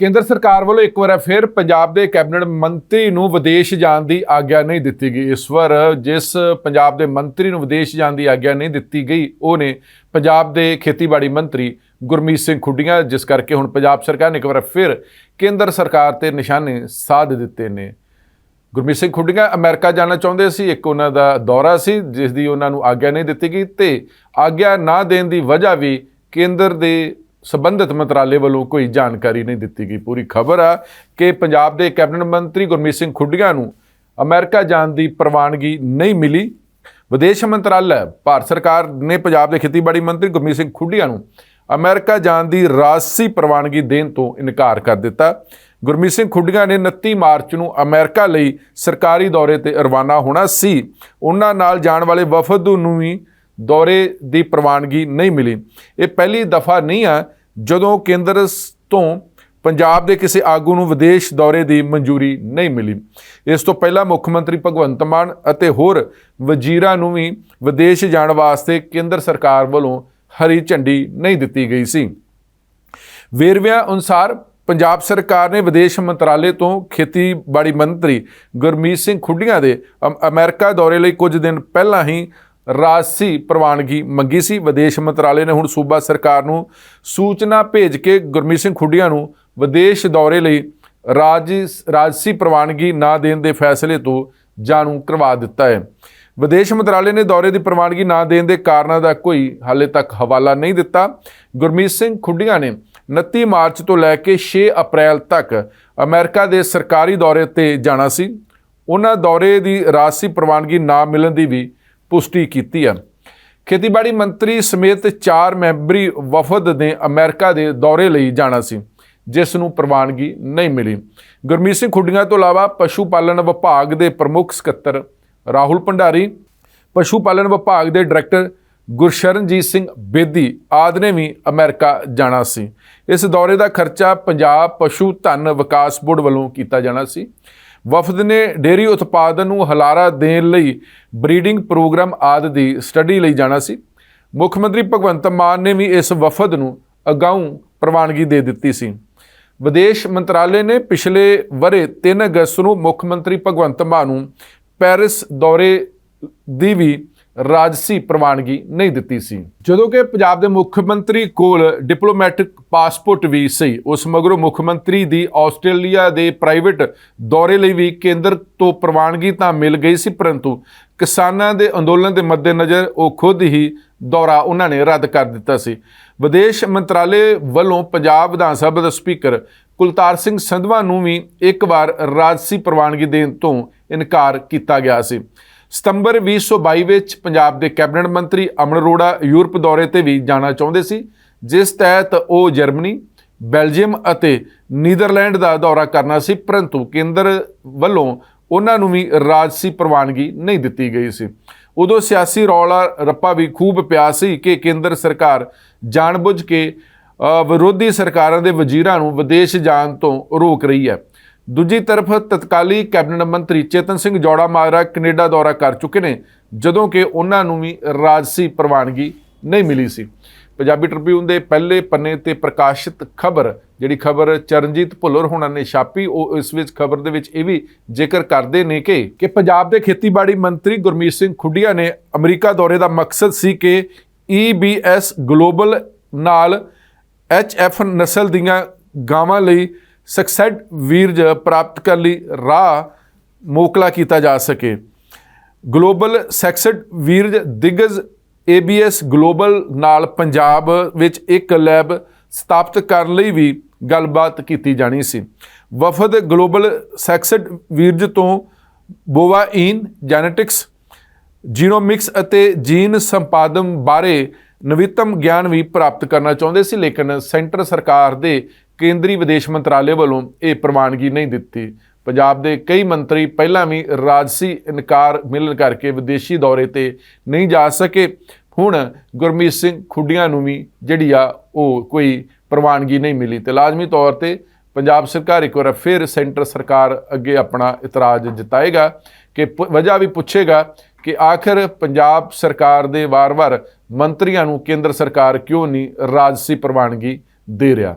ਕੇਂਦਰ ਸਰਕਾਰ ਵੱਲੋਂ ਇੱਕ ਵਾਰ ਫਿਰ ਪੰਜਾਬ ਦੇ ਕੈਬਨਿਟ ਮੰਤਰੀ ਨੂੰ ਵਿਦੇਸ਼ ਜਾਣ ਦੀ ਆਗਿਆ ਨਹੀਂ ਦਿੱਤੀ ਗਈ। ਇਸ ਵਾਰ ਜਿਸ ਪੰਜਾਬ ਦੇ ਮੰਤਰੀ ਨੂੰ ਵਿਦੇਸ਼ ਜਾਣ ਦੀ ਆਗਿਆ ਨਹੀਂ ਦਿੱਤੀ ਗਈ, ਉਹ ਨੇ ਪੰਜਾਬ ਦੇ ਖੇਤੀਬਾੜੀ ਮੰਤਰੀ ਗੁਰਮੀਤ ਸਿੰਘ ਖੁੱਡੀਆਂ, ਜਿਸ ਕਰਕੇ ਹੁਣ ਪੰਜਾਬ ਸਰਕਾਰ ਨੇ ਇੱਕ ਵਾਰ ਫਿਰ ਕੇਂਦਰ ਸਰਕਾਰ ਤੇ ਨਿਸ਼ਾਨੇ ਸਾਧ ਦਿੱਤੇ ਨੇ। ਗੁਰਮੀਤ ਸਿੰਘ ਖੁੱਡੀਆਂ, ਅਮਰੀਕਾ ਜਾਣਾ ਚਾਹੁੰਦੇ ਸੀ, ਇੱਕ ਉਹਨਾਂ ਦਾ ਦੌਰਾ ਸੀ, ਜਿਸ ਦੀ ਉਹਨਾਂ ਨੂੰ ਆਗਿਆ ਨਹੀਂ ਦਿੱਤੀ ਗਈ ਤੇ ਆਗਿਆ ਨਾ ਦੇਣ ਦੀ ਵਜ੍ਹਾ ਵੀ ਕੇਂਦਰ ਦੇ ਸੰਬੰਧਿਤ ਮੰਤਰਾਲੇ ਵੱਲੋਂ ਕੋਈ ਜਾਣਕਾਰੀ ਨਹੀਂ ਦਿੱਤੀ ਗਈ। ਪੂਰੀ ਖਬਰ ਆ ਕਿ ਪੰਜਾਬ ਦੇ ਕੈਬਨਿਟ ਮੰਤਰੀ ਗੁਰਮੀਤ ਸਿੰਘ ਖੁੱਡੀਆਂ ਨੂੰ ਅਮਰੀਕਾ ਜਾਣ ਦੀ ਪ੍ਰਵਾਨਗੀ ਨਹੀਂ ਮਿਲੀ। ਵਿਦੇਸ਼ ਮੰਤਰਾਲਾ, ਭਾਰਤ ਸਰਕਾਰ ਨੇ ਪੰਜਾਬ ਦੇ ਖੇਤੀਬਾੜੀ ਮੰਤਰੀ ਗੁਰਮੀਤ ਸਿੰਘ ਖੁੱਡੀਆਂ ਨੂੰ ਅਮਰੀਕਾ ਜਾਣ ਦੀ ਰਾਜਸੀ ਪ੍ਰਵਾਨਗੀ ਦੇਣ ਤੋਂ ਇਨਕਾਰ ਕਰ ਦਿੱਤਾ। ਗੁਰਮੀਤ ਸਿੰਘ ਖੁੱਡੀਆਂ ਨੇ 29 ਮਾਰਚ ਨੂੰ ਅਮਰੀਕਾ ਲਈ ਸਰਕਾਰੀ ਦੌਰੇ ਤੇ ਰਵਾਨਾ ਹੋਣਾ ਸੀ। ਉਹਨਾਂ ਨਾਲ ਜਾਣ ਵਾਲੇ ਵਫਦ ਨੂੰ ਵੀ ਦੌਰੇ ਦੀ ਪ੍ਰਵਾਨਗੀ ਨਹੀਂ ਮਿਲੀ। ਇਹ ਪਹਿਲੀ ਦਫਾ ਨਹੀਂ ਆ ਜਦੋਂ ਕੇਂਦਰ ਤੋਂ ਪੰਜਾਬ ਦੇ ਕਿਸੇ ਆਗੂ ਨੂੰ ਵਿਦੇਸ਼ ਦੌਰੇ ਦੀ ਮਨਜ਼ੂਰੀ ਨਹੀਂ ਮਿਲੀ। ਇਸ ਤੋਂ ਪਹਿਲਾਂ ਮੁੱਖ ਮੰਤਰੀ ਭਗਵੰਤ ਮਾਨ ਅਤੇ ਹੋਰ ਵਜ਼ੀਰਾਂ ਨੂੰ ਵੀ ਵਿਦੇਸ਼ ਜਾਣ ਵਾਸਤੇ ਕੇਂਦਰ ਸਰਕਾਰ ਵੱਲੋਂ ਹਰੀ ਝੰਡੀ ਨਹੀਂ ਦਿੱਤੀ ਗਈ ਸੀ। ਵੇਰਵਿਆਂ ਅਨੁਸਾਰ ਪੰਜਾਬ ਸਰਕਾਰ ਨੇ ਵਿਦੇਸ਼ ਮੰਤਰਾਲੇ ਤੋਂ ਖੇਤੀਬਾੜੀ ਮੰਤਰੀ ਗੁਰਮੀਤ ਸਿੰਘ ਖੁੱਡੀਆਂ ਦੇ ਅਮ- ਅਮਰੀਕਾ ਦੌਰੇ ਲਈ ਕੁਝ ਦਿਨ ਪਹਿਲਾਂ ਹੀ ਰਾਜਸੀ ਪ੍ਰਵਾਨਗੀ ਮੰਗੀ ਸੀ। ਵਿਦੇਸ਼ ਮੰਤਰਾਲੇ ਨੇ ਹੁਣ ਸੂਬਾ ਸਰਕਾਰ ਨੂੰ ਸੂਚਨਾ ਭੇਜ ਕੇ ਗੁਰਮੀਤ ਸਿੰਘ ਖੁੱਡੀਆਂ ਨੂੰ ਵਿਦੇਸ਼ ਦੌਰੇ ਲਈ ਰਾਜ ਰਾਜਸੀ ਪ੍ਰਵਾਨਗੀ ਨਾ ਦੇਣ ਦੇ ਫੈਸਲੇ ਤੋਂ ਜਾਣੂ ਕਰਵਾ ਦਿੱਤਾ ਹੈ। ਵਿਦੇਸ਼ ਮੰਤਰਾਲੇ ਨੇ ਦੌਰੇ ਦੀ ਪ੍ਰਵਾਨਗੀ ਨਾ ਦੇਣ ਦੇ ਕਾਰਨਾਂ ਦਾ ਕੋਈ ਹਾਲੇ ਤੱਕ ਹਵਾਲਾ ਨਹੀਂ ਦਿੱਤਾ। ਗੁਰਮੀਤ ਸਿੰਘ ਖੁੱਡੀਆਂ ਨੇ 29 ਮਾਰਚ ਤੋਂ ਲੈ ਕੇ 6 ਅਪ੍ਰੈਲ ਤੱਕ ਅਮਰੀਕਾ ਦੇ ਸਰਕਾਰੀ ਦੌਰੇ ਤੇ ਜਾਣਾ ਸੀ। ਉਹਨਾਂ ਦੌਰੇ ਦੀ ਰਾਜਸੀ ਪ੍ਰਵਾਨਗੀ ਨਾ ਮਿਲਣ ਦੀ ਵੀ ਪੁਸ਼ਟੀ ਕੀਤੀ ਹੈ ਖੇਤੀਬਾੜੀ ਮੰਤਰੀ ਸਮੇਤ 4 ਮੈਂਬਰੀ ਵਫਦ ਨੇ ਅਮਰੀਕਾ ਦੇ ਦੌਰੇ ਲਈ ਜਾਣਾ ਸੀ, ਜਿਸ ਨੂੰ ਪ੍ਰਵਾਨਗੀ ਨਹੀਂ ਮਿਲੀ। ਗੁਰਮੀਤ ਸਿੰਘ ਖੁੱਡੀਆਂ ਤੋਂ ਇਲਾਵਾ ਪਸ਼ੂ ਪਾਲਣ ਵਿਭਾਗ ਦੇ ਪ੍ਰਮੁੱਖ ਸਕੱਤਰ ਰਾਹੁਲ ਭੰਡਾਰੀ, ਪਸ਼ੂ ਪਾਲਣ ਵਿਭਾਗ ਦੇ ਡਾਇਰੈਕਟਰ ਗੁਰਸ਼ਰਨਜੀਤ ਸਿੰਘ ਬੇਦੀ ਆਦਿ ਨੇ ਵੀ ਅਮਰੀਕਾ ਜਾਣਾ ਸੀ। ਇਸ ਦੌਰੇ ਦਾ ਖਰਚਾ ਪੰਜਾਬ ਪਸ਼ੂ ਧਨ ਵਿਕਾਸ ਬੋਰਡ ਵੱਲੋਂ ਕੀਤਾ ਜਾਣਾ ਸੀ। ਵਫਦ ਨੇ ਡੇਅਰੀ ਉਤਪਾਦਨ ਨੂੰ ਹਲਾਰਾ ਦੇਣ ਲਈ ਬਰੀਡਿੰਗ ਪ੍ਰੋਗਰਾਮ ਆਦਿ ਦੀ ਸਟੱਡੀ ਲਈ ਜਾਣਾ ਸੀ। ਮੁੱਖ ਮੰਤਰੀ ਭਗਵੰਤ ਮਾਨ ਨੇ ਵੀ ਇਸ ਵਫਦ ਨੂੰ ਅਗਾਊਂ ਪ੍ਰਵਾਨਗੀ ਦੇ ਦਿੱਤੀ ਸੀ। ਵਿਦੇਸ਼ ਮੰਤਰਾਲੇ ਨੇ ਪਿਛਲੇ ਵਰੇ 3 ਅਗਸਤ ਨੂੰ ਮੁੱਖ ਮੰਤਰੀ ਭਗਵੰਤ ਮਾਨ ਨੂੰ ਪੈਰਿਸ ਦੌਰੇ ਦੀ ਵੀ ਰਾਜਸੀ ਪ੍ਰਵਾਨਗੀ ਨਹੀਂ ਦਿੱਤੀ ਸੀ। ਜਦੋਂ ਕਿ ਪੰਜਾਬ ਦੇ ਮੁੱਖ ਮੰਤਰੀ ਕੋਲ ਡਿਪਲੋਮੈਟਿਕ ਪਾਸਪੋਰਟ ਵੀ ਸੀ, ਉਸ ਮਗਰੋਂ ਮੁੱਖ ਮੰਤਰੀ ਦੀ ਆਸਟ੍ਰੇਲੀਆ ਦੇ ਪ੍ਰਾਈਵੇਟ ਦੌਰੇ ਲਈ ਵੀ ਕੇਂਦਰ ਤੋਂ ਪ੍ਰਵਾਨਗੀ ਤਾਂ ਮਿਲ ਗਈ ਸੀ, ਪਰੰਤੂ ਕਿਸਾਨਾਂ ਦੇ ਅੰਦੋਲਨ ਦੇ ਮੱਦੇਨਜ਼ਰ ਉਹ ਖੁਦ ਹੀ ਦੌਰਾ ਉਹਨਾਂ ਨੇ ਰੱਦ ਕਰ ਦਿੱਤਾ ਸੀ। ਵਿਦੇਸ਼ ਮੰਤਰਾਲੇ ਵੱਲੋਂ ਪੰਜਾਬ ਵਿਧਾਨ ਸਭਾ ਦਾ ਸਪੀਕਰ ਕੁਲਤਾਰ ਸਿੰਘ ਸੰਧਵਾ ਨੂੰ ਵੀ ਇੱਕ ਵਾਰ ਰਾਜਸੀ ਪ੍ਰਵਾਨਗੀ ਦੇਣ ਤੋਂ ਇਨਕਾਰ ਕੀਤਾ ਗਿਆ ਸੀ। ਸਤੰਬਰ 2022 ਵਿੱਚ ਪੰਜਾਬ ਦੇ ਕੈਬਨਿਟ ਮੰਤਰੀ ਅਮਨ ਅਰੋੜਾ ਯੂਰਪ ਦੌਰੇ ਤੇ ਵੀ ਜਾਣਾ ਚਾਹੁੰਦੇ ਸੀ, ਜਿਸ ਤਹਿਤ ਉਹ ਜਰਮਨੀ, ਬੈਲਜੀਅਮ ਅਤੇ ਨੀਦਰਲੈਂਡ ਦਾ ਦੌਰਾ ਕਰਨਾ ਸੀ, ਪਰੰਤੂ ਕੇਂਦਰ ਵੱਲੋਂ ਉਹਨਾਂ ਨੂੰ ਵੀ ਰਾਜਸੀ ਪ੍ਰਵਾਨਗੀ ਨਹੀਂ ਦਿੱਤੀ ਗਈ ਸੀ। ਉਦੋਂ ਸਿਆਸੀ ਰੌਲਾ ਰੱਪਾ ਵੀ ਖੂਬ ਪਿਆ ਸੀ ਕਿ ਕੇਂਦਰ ਸਰਕਾਰ ਜਾਣਬੁੱਝ ਕੇ ਵਿਰੋਧੀ ਸਰਕਾਰਾਂ ਦੇ ਵਜ਼ੀਰਾਂ ਨੂੰ ਵਿਦੇਸ਼ ਜਾਣ ਤੋਂ ਰੋਕ ਰਹੀ ਹੈ। ਦੂਜੀ ਤਰਫ ਤਤਕਾਲੀ ਕੈਬਨਿਟ ਮੰਤਰੀ ਚੇਤਨ ਸਿੰਘ ਜੋੜਾ ਮਾਜਰਾ ਕੈਨੇਡਾ ਦੌਰਾ ਕਰ ਚੁੱਕੇ ਨੇ, ਜਦੋਂ ਕਿ ਉਹਨਾਂ ਨੂੰ ਵੀ ਰਾਜਸੀ ਪ੍ਰਵਾਨਗੀ ਨਹੀਂ ਮਿਲੀ ਸੀ। ਪੰਜਾਬੀ ਟ੍ਰਿਬਿਊਨ ਦੇ ਪਹਿਲੇ ਪੰਨੇ ਤੇ ਪ੍ਰਕਾਸ਼ਿਤ ਖਬਰ, ਜਿਹੜੀ ਖਬਰ ਚਰਨਜੀਤ ਭੁੱਲਰ ਹੁਣਾਂ ਨੇ ਛਾਪੀ, ਉਹ ਇਸ ਵਿੱਚ ਖਬਰ ਦੇ ਵਿੱਚ ਇਹ ਵੀ ਜ਼ਿਕਰ ਕਰਦੇ ਨੇ ਕਿ ਕਿ ਪੰਜਾਬ ਦੇ ਖੇਤੀਬਾੜੀ ਮੰਤਰੀ ਗੁਰਮੀਤ ਸਿੰਘ ਖੁੱਡੀਆ ਨੇ ਅਮਰੀਕਾ ਦੌਰੇ ਦਾ ਮਕਸਦ ਸੀ ਕਿ EBS ਗਲੋਬਲ ਨਾਲ ਐਚਐਫ ਨਸਲ ਦੀਆਂ ਗਾਵਾਂ ਲਈ ਸਕਸੈਡ ਵੀਰਜ ਪ੍ਰਾਪਤ ਕਰਨ ਲਈ ਰਾਹ ਮੋਕਲਾ ਕੀਤਾ ਜਾ ਸਕੇ। ਗਲੋਬਲ ਸੈਕਸਡ ਵੀਰਜ ਦਿਗਜ ABS ਗਲੋਬਲ ਨਾਲ ਪੰਜਾਬ ਵਿੱਚ ਇੱਕ ਲੈਬ ਸਥਾਪਿਤ ਕਰਨ ਲਈ ਵੀ ਗੱਲਬਾਤ ਕੀਤੀ ਜਾਣੀ ਸੀ। ਵਫਦ ਗਲੋਬਲ ਸੈਕਸਡ ਵੀਰਜ ਤੋਂ ਬੋਵਾਈਨ ਜੈਨੇਟਿਕਸ, ਜੀਨੋਮਿਕਸ ਅਤੇ ਜੀਨ ਸੰਪਾਦਨ ਬਾਰੇ ਨਵੀਨਤਮ ਗਿਆਨ ਵੀ ਪ੍ਰਾਪਤ ਕਰਨਾ ਚਾਹੁੰਦੇ ਸੀ, ਲੇਕਿਨ ਸੈਂਟਰ ਸਰਕਾਰ ਦੇ ਕੇਂਦਰੀ ਵਿਦੇਸ਼ ਮੰਤਰਾਲੇ ਵੱਲੋਂ ਇਹ ਪ੍ਰਵਾਨਗੀ ਨਹੀਂ ਦਿੱਤੀ। ਪੰਜਾਬ ਦੇ ਕਈ ਮੰਤਰੀ ਪਹਿਲਾਂ ਵੀ ਰਾਜਸੀ ਇਨਕਾਰ ਮਿਲਣ ਕਰਕੇ ਵਿਦੇਸ਼ੀ ਦੌਰੇ ਤੇ ਨਹੀਂ ਜਾ ਸਕੇ। ਹੁਣ ਗੁਰਮੀਤ ਸਿੰਘ ਖੁੱਡੀਆਂ ਨੂੰ ਵੀ ਜਿਹੜੀ ਆ ਉਹ ਕੋਈ ਪ੍ਰਵਾਨਗੀ ਨਹੀਂ ਮਿਲੀ ਤੇ ਲਾਜ਼ਮੀ ਤੌਰ ਤੇ ਪੰਜਾਬ ਸਰਕਾਰ ਇੱਕ ਵਾਰ ਫਿਰ ਸੈਂਟਰ ਸਰਕਾਰ ਅੱਗੇ ਆਪਣਾ ਇਤਰਾਜ਼ ਜਤਾਏਗਾ ਕਿ ਪ- ਵਜ੍ਹਾ ਵੀ ਪੁੱਛੇਗਾ ਕਿ ਆਖਰ ਪੰਜਾਬ ਸਰਕਾਰ ਦੇ ਵਾਰ-ਵਾਰ ਮੰਤਰੀਆਂ ਨੂੰ ਕੇਂਦਰ ਸਰਕਾਰ ਕਿਉਂ ਨਹੀਂ ਰਾਜਸੀ ਪ੍ਰਵਾਨਗੀ ਦੇ ਰਿਹਾ।